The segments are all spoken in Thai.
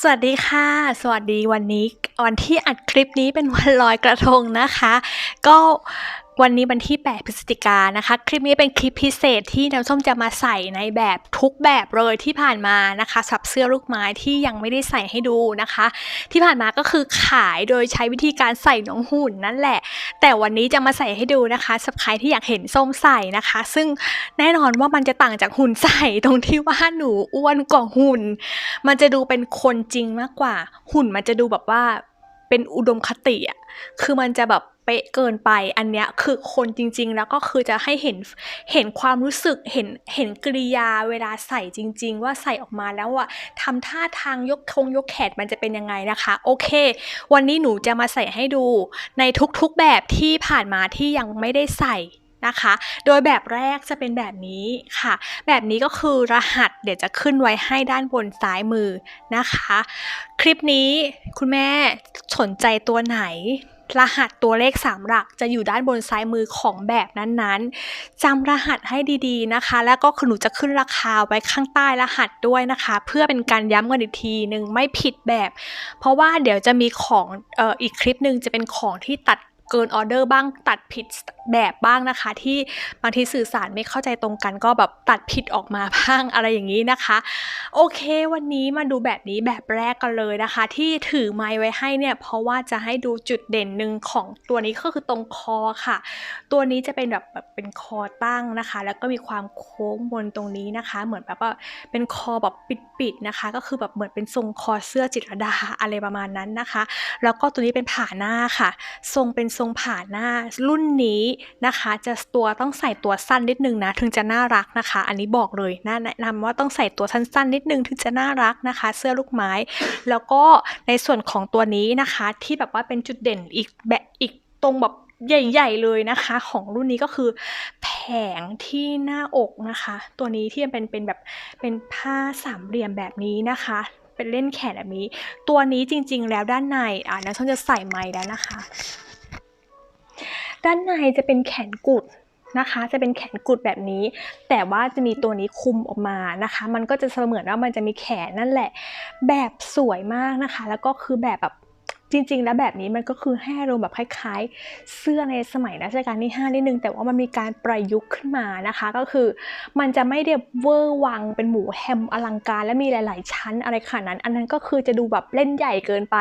สวัสดีค่ะ สวัสดีวันนี้วันที่อัดคลิปนี้เป็นวันลอยกระทงนะคะ ก็วันนี้วันที่ 8 พฤศจิกานะคะ คลิปนี้เป็นคลิปพิเศษที่น้ำส้มจะมาใส่ในแบบทุกแบบเลยที่ผ่านมานะคะสับเสื้อลูกไม้ที่ยังไม่ได้ใส่ให้ดูนะคะ ที่ผ่านมาก็คือขายโดยใช้วิธีการใส่น้องหุ่นนั่นแหละ แต่วันนี้จะมาใส่ให้ดูนะคะสับใครที่อยากเห็นส้มใส่นะคะ ซึ่งแน่นอนว่ามันจะต่างจากหุ่นใส่ตรงที่ว่าหนูอ้วนกว่าหุ่น มันจะดูเป็นคนจริงมากกว่า หุ่นมันจะดูแบบว่าเป็นอุดมคติอะคือมันจะแบบ เป๊ะเกินไป อันเนี้ยคือคนจริง ๆ แล้วก็คือจะให้เห็นเห็นความรู้สึกเห็นเห็นกริยาเวลาใส่จริง ๆ ว่าใส่ออกมาแล้วอะทำท่าทางยกคงยกแขนมันจะเป็นยังไงนะคะ โอเค วันนี้หนูจะมาใส่ให้ดูในทุกๆแบบที่ผ่านมาที่ยังไม่ได้ใส่นะคะ โดยแบบแรกจะเป็นแบบนี้ค่ะ แบบนี้ก็คือรหัสเดี๋ยวจะขึ้นไว้ให้ด้านบนซ้ายมือนะคะ คลิปนี้คุณแม่สนใจตัวไหน รหัสตัวเลขสามหลักจะอยู่ด้านบนซ้ายมือของแบบนั้นๆจำรหัสให้ดีๆนะคะ แล้วก็คือหนูจะขึ้นราคาไว้ข้างใต้รหัสด้วยนะคะ เพื่อเป็นการย้ำกันอีกทีหนึ่งไม่ผิดแบบ เพราะว่าเดี๋ยวจะมีของอออีกคลิปหนึ่งจะเป็นของที่ตัดเกินออเดอร์บ้างตัดผิดแบบบ้างนะคะ ที่บางทีสื่อสารไม่เข้าใจตรงกันก็แบบตัดผิดออกมาบ้างอะไรอย่างนี้นะคะ โอเค วันนี้มาดูแบบนี้แบบแรกกันเลยนะคะ ที่ถือไม้ไว้ให้เนี่ยเพราะว่าจะให้ดูจุดเด่นหนึ่งของตัวนี้ก็คือตรงคอค่ะ ตัวนี้จะเป็นแบบแบบเป็นคอตั้งนะคะ แล้วก็มีความโค้งบนตรงนี้นะคะ เหมือนแบบว่าเป็นคอแบบปิดๆนะคะ ก็คือแบบเหมือนเป็นทรงคอเสื้อจิตรดาอะไรประมาณนั้นนะคะ แล้วก็ตัวนี้เป็นผ่าหน้าค่ะ ทรงเป็นทรงผ่าหน้ารุ่นนี้นะคะจะตัวต้องใส่ตัวสั้นนิดนึงนะถึงจะน่ารักนะคะ อันนี้บอกเลยน่าแนะนำว่าต้องใส่ตัวสั้นๆ นิดนึงถึงจะน่ารักนะคะ เสื้อลูกไม้ แล้วก็ในส่วนของตัวนี้นะคะที่แบบว่าเป็นจุดเด่นอีกแบบอีกตรงแบบใหญ่ ๆ เลยนะคะ ของรุ่นนี้ก็คือแผงที่หน้าอกนะคะ ตัวนี้ที่เป็นเป็นแบบเป็นผ้าสามเหลี่ยมแบบนี้นะคะ เป็นเล่นแขนแบบนี้ ตัวนี้จริง ๆ แล้วด้านในอ่าน้ำส้มจะใส่ไม้แล้วนะคะ ด้านในจะเป็นแขนกุดนะคะ จะเป็นแขนกุดแบบนี้ แต่ว่าจะมีตัวนี้คุมออกมานะคะ มันก็จะเสมือนว่ามันจะมีแขนนั่นแหละ แบบสวยมากนะคะ แล้วก็คือแบบแบบ จริงๆ แล้วแบบนี้มันก็คือให้อารมณ์แบบคล้ายๆ เสื้อในสมัยรัชกาลที่5นิดนึง แต่ว่ามันมีการประยุกต์ขึ้นมานะคะ ก็คือมันจะไม่ได้เวอร์วังเป็นหมูแฮมอลังการ และมีหลาย ๆ ชั้นอะไรขนาดนั้น อันนั้นก็คือจะดูแบบเล่นใหญ่เกินไป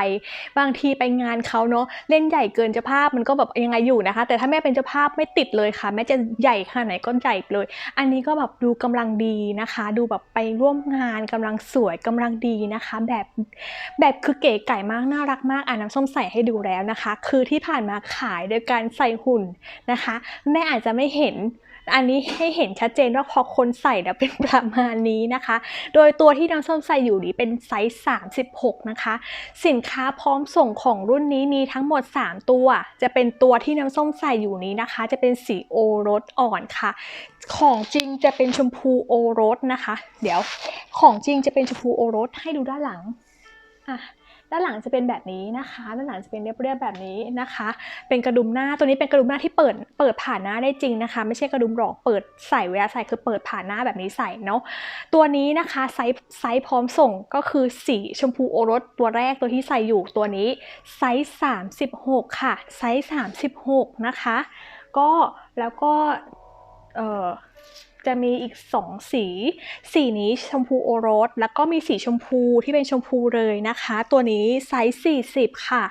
บางทีไปงานเขาเนาะเล่นใหญ่เกินเจ้าภาพมันก็แบบยังไงอยู่นะคะ แต่ถ้าแม่เป็นเจ้าภาพไม่ติดเลยค่ะแม่จะใหญ่ขนาดไหนก็ใหญ่เลย อันนี้ก็แบบดูกำลังดีนะคะ ดูแบบไปร่วมงานกำลังสวยกำลังดีนะคะ แบบแบบคือเก๋ไก่มากน่ารักมากอ่าน้ำส้มใส่ให้ดูแล้วนะคะ คือที่ผ่านมาขายโดยการใส่หุ่นนะคะ แม่อาจจะไม่เห็นอันนี้ให้เห็นชัดเจนว่าพอคนใส่แล้วเป็นประมาณนี้นะคะ โดยตัวที่น้ำส้มใส่อยู่นี้เป็นไซส์ 36 นะคะ สินค้าพร้อมส่งของรุ่นนี้มีทั้งหมด 3 ตัว จะเป็นตัวที่น้ำส้มใส่อยู่นี้นะคะ จะเป็นสีโอรสอ่อนค่ะ ของจริงจะเป็นชมพูโอรสนะคะ เดี๋ยวของจริงจะเป็นชมพูโอรสให้ดูด้านหลังอะ ด้านหลังจะเป็นแบบนี้นะคะ ด้านหลังจะเป็นเรียบๆแบบนี้นะคะ เป็นกระดุมหน้าตัวนี้เป็นกระดุมหน้าที่เปิดเปิดผ่านหน้าได้จริงนะคะ ไม่ใช่กระดุมหลอกเปิดใส่เวลาใส่คือเปิดผ่านหน้าแบบนี้ใส่เนาะตัวนี้นะคะไซส์ไซส์พร้อมส่งก็คือสีชมพูโอรสตัวแรกตัวที่ใส่อยู่ตัวนี้ไซส์36 ค่ะไซส์36 นะคะ ก็แล้วก็เออ จะมีอีก 2 สี สีนี้ชมพูโอรส แล้วก็มีสีชมพูที่เป็นชมพูเลยนะคะ ตัวนี้ไซส์ 40 ค่ะ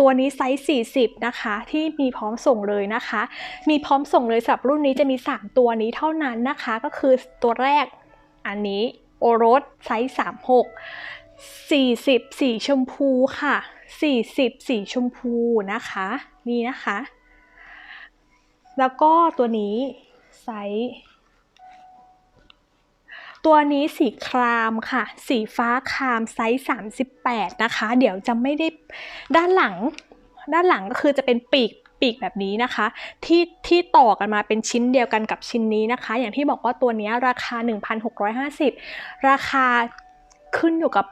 ตัวนี้ไซส์ 40 นะคะ ที่มีพร้อมส่งเลยนะคะ มีพร้อมส่งเลยสำหรับรุ่นนี้จะมี 3 ตัวนี้เท่านั้นนะคะ ก็คือตัวแรกอันนี้โอรสไซส์ 36 40 สีชมพูค่ะ 40 สีชมพูนะคะ นี่นะคะ แล้วก็ตัวนี้ไซส์ ตัวนี้สีครามค่ะ สีฟ้าครามไซส์ 38 นะคะ เดี๋ยวจะไม่ได้ด้านหลัง ด้านหลังก็คือจะเป็นปีกปีกแบบนี้นะคะ ที่ที่ต่อกันมาเป็นชิ้นเดียวกันกับชิ้นนี้นะคะ อย่างที่บอกว่าตัวนี้ราคา 1,650 ราคาขึ้นอยู่กับ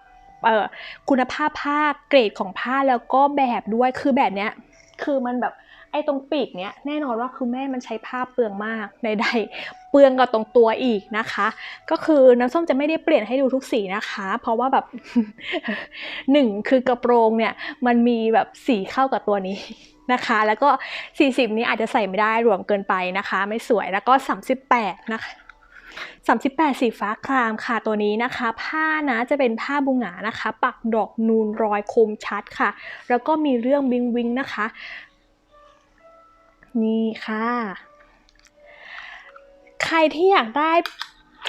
คุณภาพผ้าเกรดของผ้าแล้วก็แบบด้วยคือแบบเนี้ย คือมันแบบไอ้ตรงปีกเนี้ยแน่นอนว่าคือแม่มันใช้ผ้าเปลืองมากใดๆเปลืองกับตรงตัวอีกนะคะ ก็คือน้ำส้มจะไม่ได้เปลี่ยนให้ดูทุกสีนะคะ เพราะว่าแบบหนึ่งคือกระโปรงเนี่ยมันมีแบบสีเข้ากับตัวนี้นะคะ แล้วก็ 40 นี้อาจจะใส่ไม่ได้รวมเกินไปนะคะ ไม่สวยแล้วก็ 38 นะคะ 38 สีฟ้าครามค่ะตัวนี้นะคะ ผ้านะจะเป็นผ้าบุงหงานะคะ ปักดอกนูนรอยคมชัดค่ะ แล้วก็มีเรื่องวิงวิงนะคะ นี่ค่ะ ใครที่อยากได้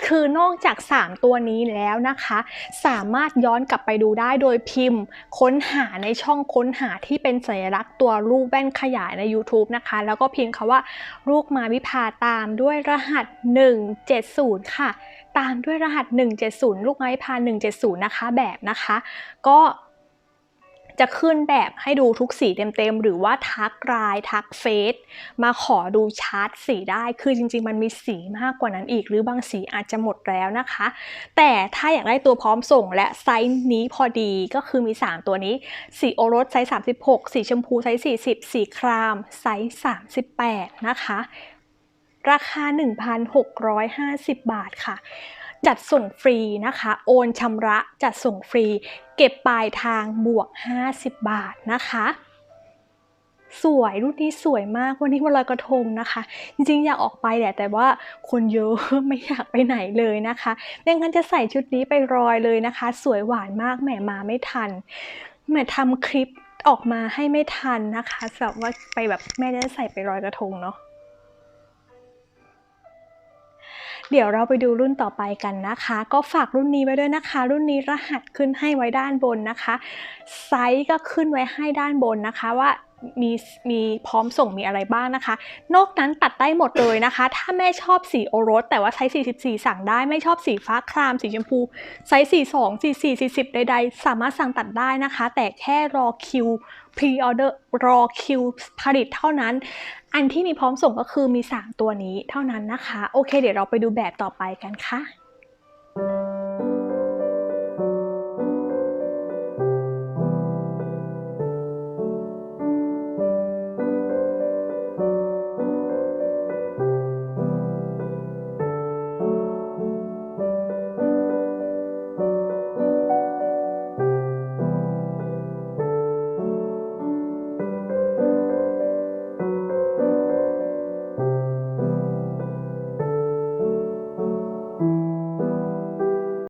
คือนอกจาก 3 ตัวนี้แล้วนะคะ สามารถย้อนกลับไปดูได้โดยพิมพ์ ค้นหาในช่องค้นหาที่เป็นสัญลักษณ์ตัวรูปแว่นขยายใน YouTube นะคะ แล้วก็พิมพ์คาว่าลูกมาวิภาตามด้วยรหัส 170 ค่ะ ตามด้วยรหัส 170 ลูกไม้พา 170 นะคะ แบบนะคะ ก็ จะขึ้นแบบให้ดูทุกสีเต็มๆ หรือว่าทักไลน์ทักเฟซมาขอดูชาร์ตสีได้ คือจริงๆ มันมีสีมากกว่านั้นอีก หรือบางสีอาจจะหมดแล้วนะคะ แต่ถ้าอยากได้ตัวพร้อมส่งและไซส์นี้พอดีก็คือมี 3 ตัวนี้ สีโอรสไซส์ 36 สีชมพูไซส์ 40 สีครามไซส์ 38 นะคะ ราคา 1,650 บาทค่ะ จัดส่งฟรีนะคะ โอนชำระจัดส่งฟรี เก็บปลายทางบวก 50 บาทนะคะ สวยรุ่นนี้สวยมากวันนี้วันลอยกระทงนะคะ จริงๆอยากออกไปแหละแต่ว่าคนเยอะไม่อยากไปไหนเลยนะคะไม่งั้นจะใส่ชุดนี้ไปรอยเลยนะคะ สวยหวานมากแหมมาไม่ทันแหมทำคลิปออกมาให้ไม่ทันนะคะสำหรับว่าไปแบบแม่จะใส่ไปรอยกระทงเนาะ เดี๋ยวเราไปดูรุ่นต่อไปกันนะคะ ก็ฝากรุ่นนี้ไว้ด้วยนะคะ รุ่นนี้รหัสขึ้นให้ไว้ด้านบนนะคะ ไซส์ก็ขึ้นไว้ให้ด้านบนนะคะว่า มีมีพร้อมส่งมีอะไรบ้างนะคะ นอกนั้นตัดได้หมดเลยนะคะ ถ้าแม่ชอบสีโอรส แต่ว่าไซส์44 สั่งได้ ไม่ชอบสีฟ้าครามสีชมพูไซส์42 44 40 ใดๆ สามารถสั่งตัดได้นะคะ แต่แค่รอคิวพรีออเดอร์รอคิวผลิตเท่านั้น อันที่มีพร้อมส่งก็คือมี 3 ตัวนี้เท่านั้นนะคะ โอเค เดี๋ยวเราไปดูแบบต่อไปกันค่ะ